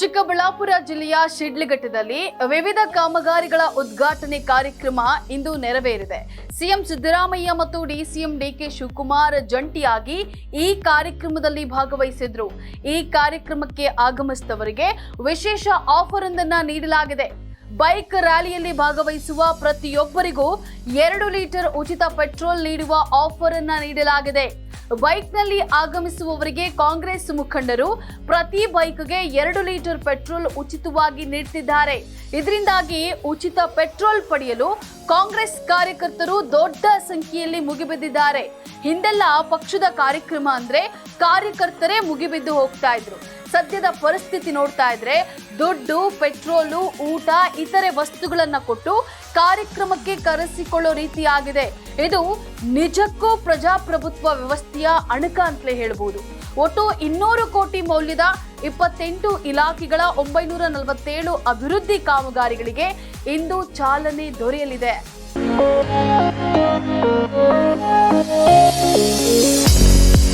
ಚಿಕ್ಕಬಳ್ಳಾಪುರ ಜಿಲ್ಲೆಯ ಶಿಡ್ಲಘಟ್ಟದಲ್ಲಿ ವಿವಿಧ ಕಾಮಗಾರಿಗಳ ಉದ್ಘಾಟನೆ ಕಾರ್ಯಕ್ರಮ ಇಂದು ನೆರವೇರಿದೆ. ಸಿಎಂ ಸಿದ್ದರಾಮಯ್ಯ ಮತ್ತು ಡಿಸಿಎಂ ಡಿಕೆ ಶಿವಕುಮಾರ್ ಜಂಟಿಯಾಗಿ ಈ ಕಾರ್ಯಕ್ರಮದಲ್ಲಿ ಭಾಗವಹಿಸಿದ್ರು. ಈ ಕಾರ್ಯಕ್ರಮಕ್ಕೆ ಆಗಮಿಸಿದವರಿಗೆ ವಿಶೇಷ ಆಫರ್ ಒಂದನ್ನ ನೀಡಲಾಗಿದೆ. ಬೈಕ್ ರ್ಯಾಲಿಯಲ್ಲಿ ಭಾಗವಹಿಸುವ ಪ್ರತಿಯೊಬ್ಬರಿಗೂ ಎರಡು ಲೀಟರ್ ಉಚಿತ ಪೆಟ್ರೋಲ್ ನೀಡುವ ಆಫರ್ ಅನ್ನ ನೀಡಲಾಗಿದೆ. ಬೈಕ್ನಲ್ಲಿ ಆಗಮಿಸುವವರಿಗೆ ಕಾಂಗ್ರೆಸ್ ಮುಖಂಡರು ಪ್ರತಿ ಬೈಕ್ಗೆ ಎರಡು ಲೀಟರ್ ಪೆಟ್ರೋಲ್ ಉಚಿತವಾಗಿ ನೀಡುತ್ತಿದ್ದಾರೆ ಇದರಿಂದಾಗಿ ಉಚಿತ ಪೆಟ್ರೋಲ್ ಪಡೆಯಲು ಕಾಂಗ್ರೆಸ್ ಕಾರ್ಯಕರ್ತರು ದೊಡ್ಡ ಸಂಖ್ಯೆಯಲ್ಲಿ ಮುಗಿಬಿದ್ದಿದ್ದಾರೆ. ಹಿಂದೆಲ್ಲ ಪಕ್ಷದ ಕಾರ್ಯಕ್ರಮ ಅಂದ್ರೆ ಕಾರ್ಯಕರ್ತರೇ ಮುಗಿಬಿದ್ದು ಹೋಗ್ತಾ ಇದ್ರು. ಸದ್ಯದ ಪರಿಸ್ಥಿತಿ ನೋಡ್ತಾ ಇದ್ರೆ ದುಡ್ಡು, ಪೆಟ್ರೋಲು, ಊಟ, ಇತರೆ ವಸ್ತುಗಳನ್ನ ಕೊಟ್ಟು ಕಾರ್ಯಕ್ರಮಕ್ಕೆ ಕರೆಸಿಕೊಳ್ಳೋ ರೀತಿಯಾಗಿದೆ ಇದು ನಿಜಕ್ಕೂ ಪ್ರಜಾಪ್ರಭುತ್ವ ವ್ಯವಸ್ಥೆಯ ಅಣಕ ಅಂತಲೇ ಹೇಳ್ಬೋದು. ಒಟ್ಟು ಇನ್ನೂರು ಕೋಟಿ ಮೌಲ್ಯದ ಇಪ್ಪತ್ತೆಂಟು ಇಲಾಖೆಗಳ ಒಂಬೈನೂರ ನಲವತ್ತೇಳು ಅಭಿವೃದ್ಧಿ ಕಾಮಗಾರಿಗಳಿಗೆ ಇಂದು ಚಾಲನೆ ದೊರೆಯಲಿದೆ.